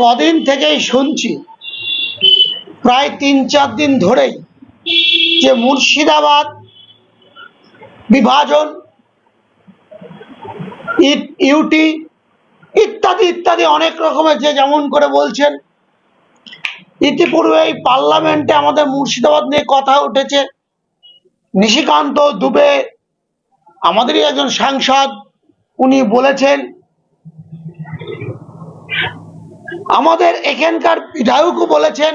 কদিন থেকেই শুনছি, প্রায় তিন, চার দিন ধরেই যে মুর্শিদাবাদ বিভাজন ইউটি ইত্যাদি ইত্যাদি অনেক রকমের যে যেমন করে বলছেন। ইতিপূর্বে এই পার্লামেন্টে আমাদের মুর্শিদাবাদ নিয়ে কথা উঠেছে। নিশিকান্ত দুবে, আমাদেরই একজন সাংসদ, উনি বলেছেন আমাদের এখানকার বিধায়কও বলেছেন,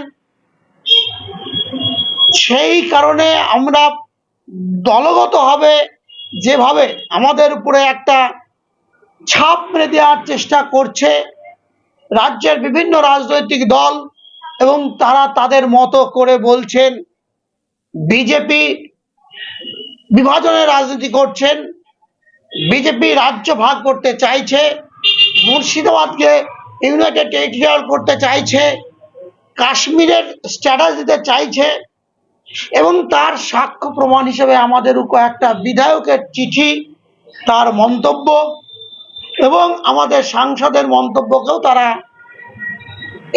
সেই কারণে আমরা দলগতভাবে যেভাবে আমাদের উপরে একটা ছাপ মেরে দেওয়ার চেষ্টা করছে রাজ্যের বিভিন্ন রাজনৈতিক দল এবং তারা তাদের মতো করে বলছেন, বিজেপি বিভাজনের রাজনীতি করছেন, বিজেপি রাজ্য ভাগ করতে চাইছে, মুর্শিদাবাদকে ইউনাইটেড টেরিটোরিয়াল করতে চাইছে, কাশ্মীরের স্ট্যাটাস দিতে চাইছে, এবং তার সাক্ষ্য প্রমাণ হিসেবে আমাদের একটা বিধায়কের চিঠি, তার মন্তব্য, এবং আমাদের সাংসদের মন্তব্যকেও তারা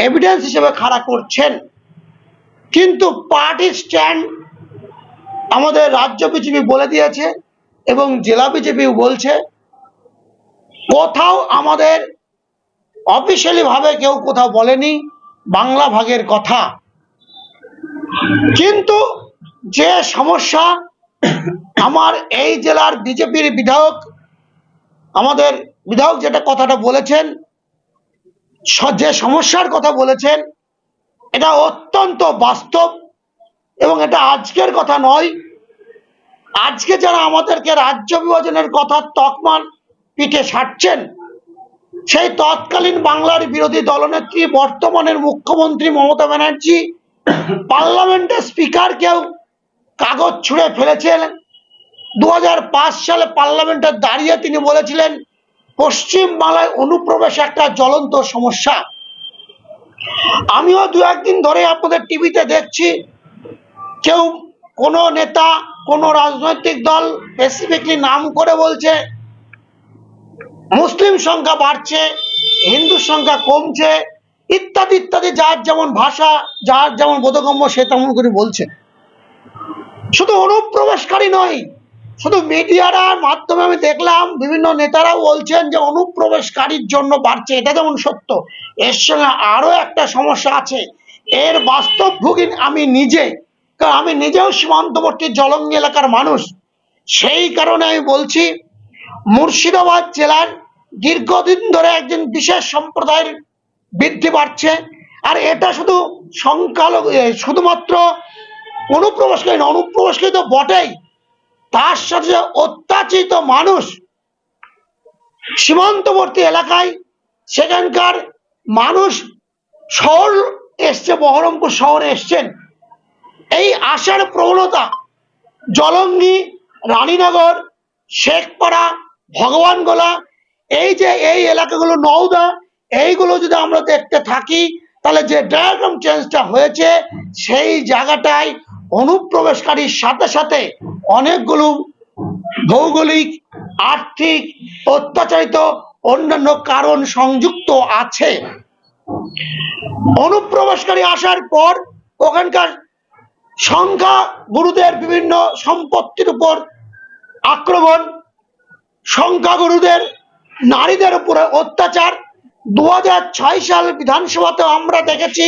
এভিডেন্স হিসেবে খাড়া করছেন। কিন্তু পার্টি স্ট্যান্ড আমাদের রাজ্য বিজেপি বলে দিয়েছে, এবং জেলা বিজেপিও বলছে, কোথাও আমাদের অফিসিয়ালি ভাবে কেউ কোথাও বলেনি, বাংলা ভাগের কথা। কিন্তু যে সমস্যা, আমার এই জেলার বিজেপির বিধায়ক, আমাদের বিধায়ক যেটা কথাটা বলেছেন যে সমস্যার কথা বলেছেন, এটা অত্যন্ত বাস্তব এবং এটা আজকের কথা নয়। আজকে যারা আমাদেরকে রাজ্য বিভাজনের কথা তকমান পিঠে সারছেন সেই তৎকালীন বাংলার বিরোধী দলনেত্রী, বর্তমানের মুখ্যমন্ত্রী মমতা ব্যানার্জি পার্লামেন্টের স্পিকারকেও কাগজ ছুঁড়ে ফেলেছেন। দু সালে পার্লামেন্টে দাঁড়িয়ে তিনি বলেছিলেন, পশ্চিম বাংলায় অনুপ্রবেশ একটা জ্বলন্ত সমস্যা। আমিও দু একদিন ধরে আপনাদের টিভিতে দেখছি, কেউ কোনো নেতা, কোনো রাজনৈতিক দল স্পেসিফিকলি নাম করে বলছে মুসলিম সংখ্যা বাড়ছে, হিন্দু সংখ্যা কমছে, ইত্যাদি ইত্যাদি, যার যেমন ভাষা, যার যেমন বোধগম্য, সে তেমন করে বলছে। শুধু অনুপ্রবেশকারী নয়, শুধু মিডিয়ার মাধ্যমে আমি দেখলাম, বিভিন্ন নেতারাও বলছেন যে অনুপ্রবেশকারীর জন্য বাড়ছে। এটা যেমন সত্য, এর সঙ্গে আরও একটা সমস্যা আছে। এর বাস্তব ভুগি আমি নিজে, কারণ আমি নিজেও সীমান্তবর্তী জলঙ্গি এলাকার মানুষ। সেই কারণে আমি বলছি মুর্শিদাবাদ জেলার দীর্ঘদিন ধরে একজন বিশেষ সম্প্রদায়ের বৃদ্ধি বাড়ছে। আর এটা শুধু সংখ্যালঘু শুধুমাত্র অনুপ্রবেশকারী অনুপ্রবেশকারী তো বটেই। তার সাথে যে অত্যাচিত মানুষ সীমান্তবর্তী এলাকায়, সেখানকার মানুষ শহর এসছে, বহরমপুর শহরে এসছেন। এই আসার প্রবণতা জলঙ্গি রানীনগর, শেখপাড়া ভগবানগোলা, এই যে এই এলাকাগুলো নওদা, এইগুলো যদি আমরা দেখতে থাকি, তাহলে যে ডায়াগ্রাম চেঞ্জটা হয়েছে, সেই জায়গাটায় অনুপ্রবেশকারীর সাথে সাথে অনেকগুলো ভৌগোলিক, আর্থিক, অত্যাচারিত, অন্যান্য কারণ সংযুক্ত আছে। অনুপ্রবেশকারী আসার পর ওখানকার সংখ্যা, গুরুদের বিভিন্ন সম্পত্তির উপর আক্রমণ সংখ্যাগুরুদের, নারীদের উপরে অত্যাচার। দু সাল বিধানসভাতে আমরা দেখেছি,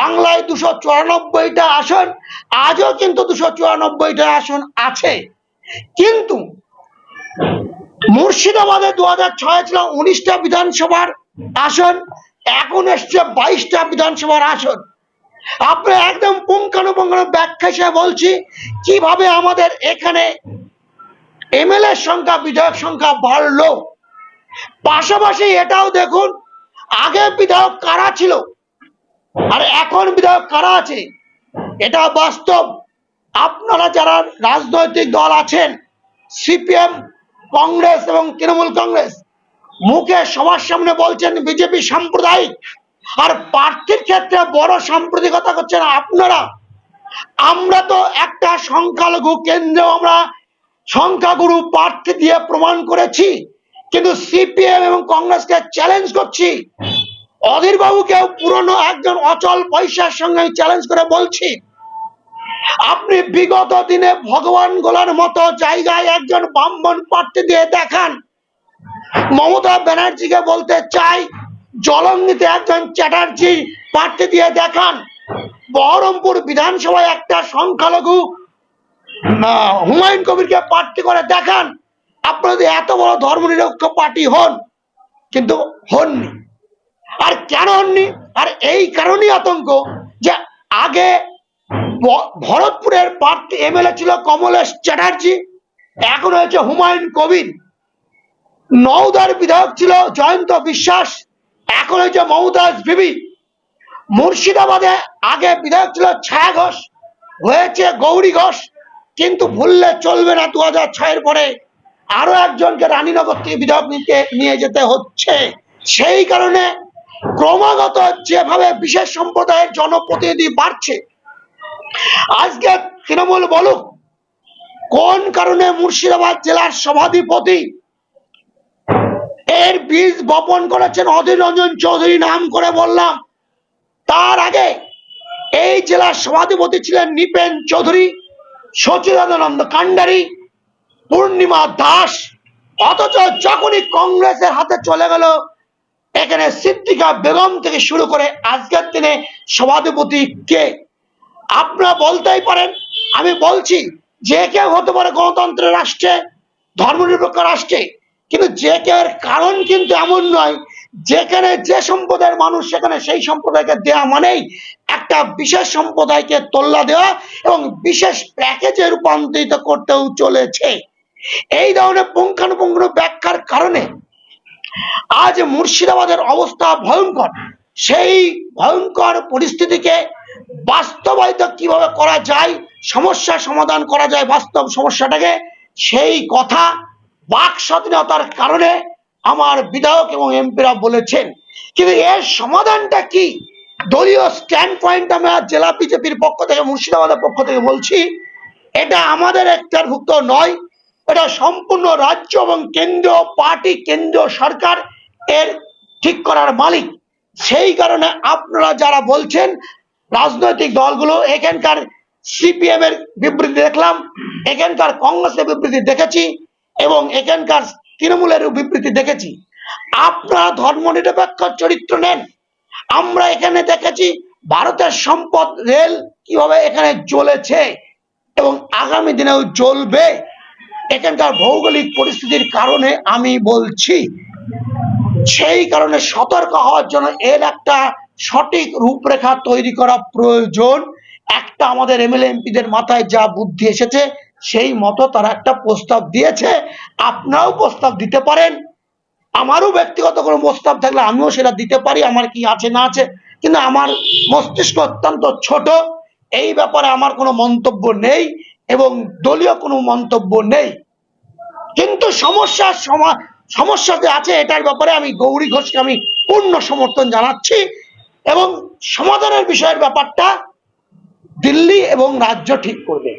বাংলায় দুশো চুরানব্বইটা আসন, আজও কিন্তু দুশো চুরানব্বইটা আসন আছে। কিন্তু মুর্শিদাবাদে দু হাজার ছয় ছিল উনিশটা বিধানসভার আসন, এখন এসছে বাইশটা বিধানসভার আসন। আপনি একদম পুঙ্খানুপুঙ্খানু ব্যাখ্যা হিসেবে বলছি, কীভাবে আমাদের এখানে এমএলএ সংখ্যা, বিধায়ক সংখ্যা বাড়লো। পাশাপাশি এটাও দেখুন, আগে বিধায়ক কারা ছিল? আর এখন বিধায়ক কারা আছে? এটা বাস্তব। আপনারা যারা রাজনৈতিক দল আছেন, সিপিএম, কংগ্রেস এবং তৃণমূল কংগ্রেস, মুখে সবার সামনে বলছেন বিজেপি সাম্প্রদায়িক। আর প্রার্থীর ক্ষেত্রে বড় সাম্প্রদায়িকতা করছেন আপনারা। আমরা তো একটা সংখ্যালঘু কেন্দ্র আমরা সংখ্যাগুরু প্রার্থী দিয়ে প্রমাণ করেছি, কিন্তু সিপিএম এবং কংগ্রেসকে চ্যালেঞ্জ করছি। অধীর বাবুকেও পুরনো একজন অচল পয়সার সঙ্গে চ্যালেঞ্জ করে বলছি, আপনি বিগত দিনে ভগবান গোলার মতো জায়গায় একজন ব্রাহ্মণ প্রার্থী দিয়ে দেখান। মমতা ব্যানার্জিকে বলতে চাই, জলঙ্গিতে একজন চ্যাটার্জি প্রার্থী দিয়ে দেখান। বহরমপুর বিধানসভায় একটা সংখ্যালঘু হুমায়ুন কবিরকে প্রার্থী করে দেখান। আপনারা যদি এত বড় ধর্মনিরপেক্ষ পার্টি হন, কিন্তু হননি। আর কেন হননি? আর এই কারণেই আতঙ্ক যে আগে ভরতপুরের প্রার্থী এমএলএ ছিল কমলেশ চ্যাটার্জি, এখন হয়েছে হুমায়ুন কবির। নওদার বিধায়ক ছিল জয়ন্ত বিশ্বাস, এখন হয়েছে মমতাজ বিবি। মুর্শিদাবাদে আগে বিধায়ক ছিল ছায়া ঘোষ, হয়েছে গৌরী ঘোষ কিন্তু ভুললে চলবে না দু হাজার ছয়ের পরে। আরও একজনকে রানীনগর থেকে বিধায়ক নিতে নিয়ে যেতে হচ্ছে। সেই কারণে ক্রমাগত যেভাবে বিশেষ সম্প্রদায়ের জনপ্রতিনিধি বাড়ছে আজকে তৃণমূল বলুক কোন কারণে মুর্শিদাবাদ জেলার সভাধিপতি এর বীজ বপন করেছেন? অধীর রঞ্জন চৌধুরী নাম করে বললাম। তার আগে এই জেলার সভাধিপতি ছিলেন নিপেন চৌধুরী। সচিদানন্দ কান্ডারি, পূর্ণিমা দাস, অথচ যখনই কংগ্রেসের হাতে চলে গেল, এখানে সিদ্দিকা বেগম থেকে শুরু করে আজকের দিনে সভাধিপতি কে? আপনারা বলতেই পারেন, আমি বলছি যে কেউ হতে পারে গণতন্ত্রের রাষ্ট্রে, ধর্মনিরপেক্ষ রাষ্ট্রে, কিন্তু যে কেউ কারণ কিন্তু এমন নয় যেখানে যে সম্প্রদায়ের মানুষ, সেখানে সেই সম্প্রদায়কে দেওয়া মানেই একটা বিশেষ সম্প্রদায়কে তোল্লা দেওয়া এবং বিশেষ প্যাকেজে রূপান্তরিত করতেও চলেছে। এই ধরনের পুঙ্খানুপুঙ্খ ব্যাখ্যার কারণে আজ মুর্শিদাবাদের অবস্থা ভয়ঙ্কর। সেই ভয়ঙ্কর পরিস্থিতিকে বাস্তবায়িত কীভাবে করা যায়, সমস্যা সমাধান করা যায় বাস্তব সমস্যাটাকে, সেই কথা বাক স্বাধীনতার কারণে আমার বিধায়ক এবং এমপিরা বলেছেন। কিন্তু এর সমাধানটা কি? দলীয় স্ট্যান্ড পয়েন্ট আমরা জেলা বিজেপির পক্ষ থেকে, মুর্শিদাবাদের পক্ষ থেকে বলছি, এটা আমাদের একটারভুক্ত নয়, এটা সম্পূর্ণ রাজ্য এবং কেন্দ্রীয়, পার্টি কেন্দ্রীয় সরকার এর ঠিক করার মালিক। সেই কারণে আপনারা যারা বলছেন, রাজনৈতিক দলগুলো, এখানকার সিপিএম এর বিবৃতি দেখলাম, এখানকার কংগ্রেসের বিবৃতি দেখেছি এবং এখানকার তৃণমূলের বিবৃতি দেখেছি। আপনারা ধর্মনিরপেক্ষ চরিত্র নেন। আমরা এখানে দেখেছি ভারতের সম্পদ রেল কীভাবে এখানে চলেছে এবং আগামী দিনেও জ্বলবে। এখানকার ভৌগোলিক পরিস্থিতির কারণে আমি বলছি, সেই কারণে সতর্ক হওয়ার জন্য এর একটা সঠিক রূপরেখা তৈরি করা প্রয়োজন। একটা আমাদের এমএলএ এমপিদের মাথায় যা বুদ্ধি এসেছে সেই মতো তারা একটা প্রস্তাব দিয়েছে। আপনারাও প্রস্তাব দিতে পারেন। আমারও ব্যক্তিগত কোনো প্রস্তাব থাকলে আমিও সেটা দিতে পারি, আমার কি আছে না আছে। কিন্তু আমার মস্তিষ্ক অত্যন্ত ছোট, এই ব্যাপারে আমার কোনো মন্তব্য নেই এবং দলীয় কোনো মন্তব্য নেই। কিন্তু সমস্যার সমা- সমস্যা যে আছে এটার ব্যাপারে আমি গৌরী ঘোষকে আমি পূর্ণ সমর্থন জানাচ্ছি এবং সমাধানের বিষয়ের ব্যাপারটা দিল্লি এবং রাজ্য ঠিক করবে।